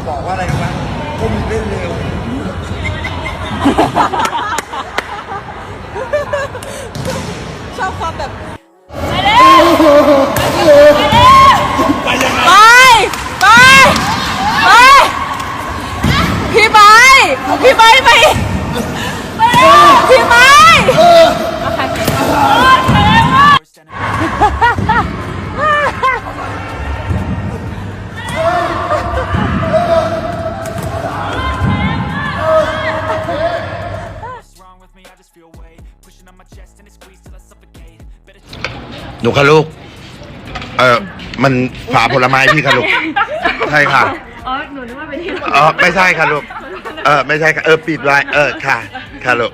จะบอกว่าอะไรรู้ไหมพวกมึงเล่นเร็วชอบความแบบไปเร็วไปเร็วไปยังไงไปไปไปพี่ไบพี่ไบไป หนูค่ะลูก เออมันฝาผลไม้พี่ค่ะลูก ใช่ค่ะ อ๋อ หนูนึกว่าเป็นที่อ๋อ ไม่ใช่ค่ะลูก เออ ไม่ใช่ค่ะ เออ ปิดไว้เออ ค่ะ ค่ะลูก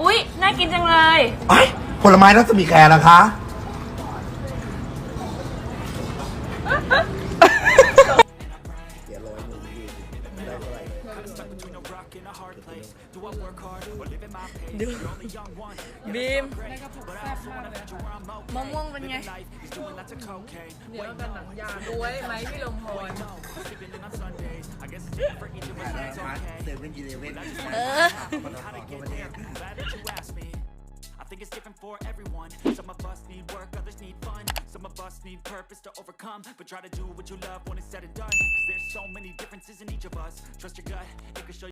อุ๊ย น่ากินจังเลยไอ้ยผลไม้รัศมีแคร์นะคะ บีมมะม่วงเป็นไง เดี๋ยวกันหนังยางด้วยไหมพี่ลมพรเออ I think it's different for everyone. Some of us need purpose to overcome. But try to do what you love when it's said and done. Cause there's so many differences in each of us. Trust your gut, it can show.